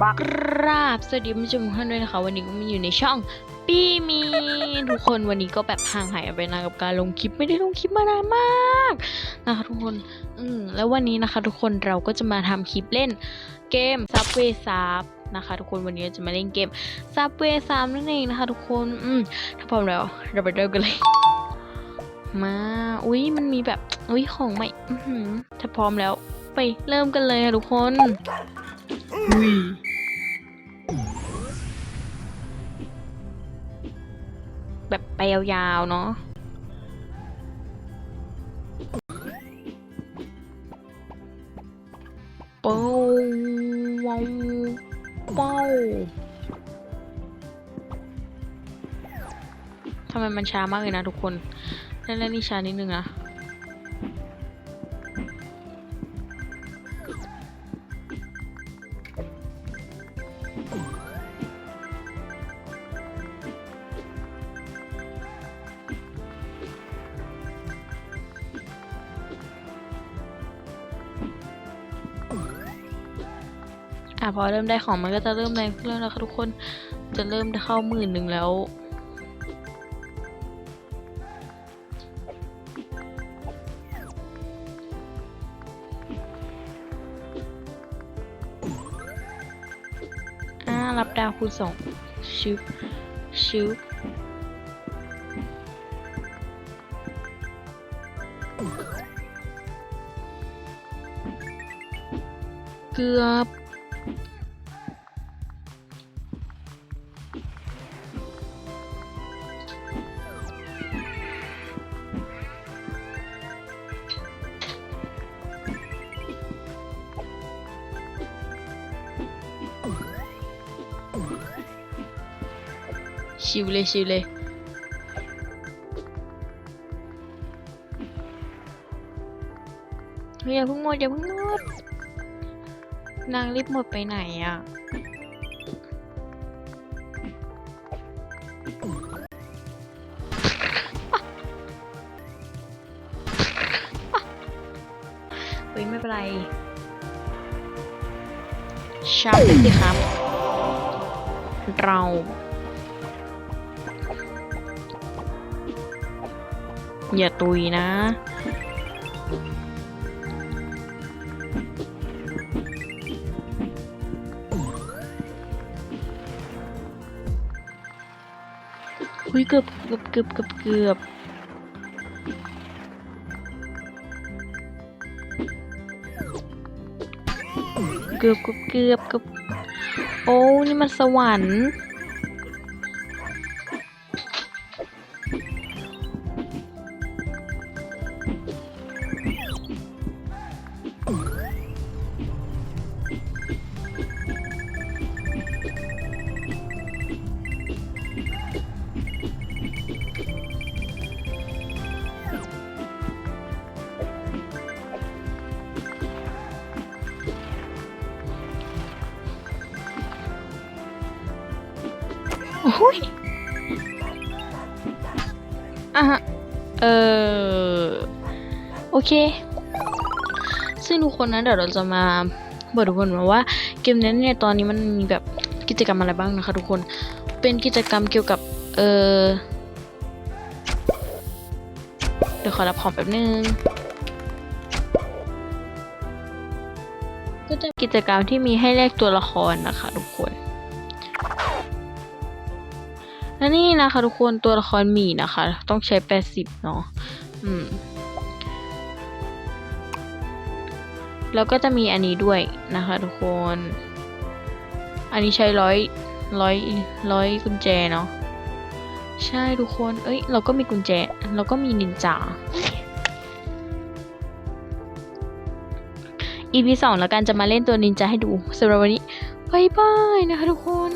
บักราบสวัสดีผู้ชมทุกท่านด้วยนะคะ วันนี้ก็มาอยู่ในช่องปีมีทุกคนวันนี้ก็แบบห่างหายไปนานกับการลงคลิปไม่ได้ลงคลิปมานานมากนะคะทุกคนอืมแล้ววันนี้นะคะ ทุกคนเราก็จะมาทำคลิปเล่นเกม Subway 3นะคะ ทุกคนวันนี้จะมาเล่นเกม Subway 3นั่นเองนะคะ ทุกคนอืมถ้าพร้อมแล้วเราไปเริ่มกันเลย มาอุ้ยมันมีแบบอุ้ยของใหม่ถ้าพร้อมแล้วไปเริ่มกันเลยค่ะทุกคน อุ้ยแบบไปยาวๆเนาะปูว้าวว้าวทำไมมันช้ามากเลยนะทุกคนเล่นๆนี่ช้านิดนึงอะ อะพอเริ่มได้ของมันก็จะเริ่มแรงขึ้นแล้วนะคะทุกคนจะเริ่มเข้าหมื่นหนึ่งแล้วอ่ารับดาวคูณสองชิบชิบเกือบ ชิวเลยชิวเลยเฮ้ยอย่าเพิ่งหมดอย่าเพิ่งหมดนางรีบหมดไปไหนอะเฮ้ยไม่เป็นไรชับสิครับ เรา อย่าตุยนะอุ้ยเกือบเกือบเกือบเกือบเกือบเกือบเกือบเกือบเกือบโอ้ นี่มันสวรรค์ โอ้ยอะฮะ เออ โอเค ซึ่งทุกคนนะเดี๋ยวเราจะมาบอกทุกคนมาว่าเกมนั้เนี่ยตอนนี้มันมีแบบกิจกรรมอะไรบ้างนะคะทุกคน เป็นกิจกรรมเกี่ยวกับ เออเดี๋ยวขอรับของแป๊บนึง ก็จะกิจกรรมที่มีให้แลกตัวละครนะคะทุกคน และนี่นะคะทุกคนตัวละครหมีนะคะ ต้องใช้ 80 เนาะอืม แล้วก็จะมีอันนี้ด้วยนะคะทุกคน อันนี้ใช้ร้อยร้อยร้อยกุญแจเนาะใช่ทุกคน เอ้ย เราก็มีกุญแจ เราก็มีนินจา EP สองแล้วกันจะมาเล่นตัวนินจาให้ดูสำหรับวันนี้บายบายนะคะทุกคน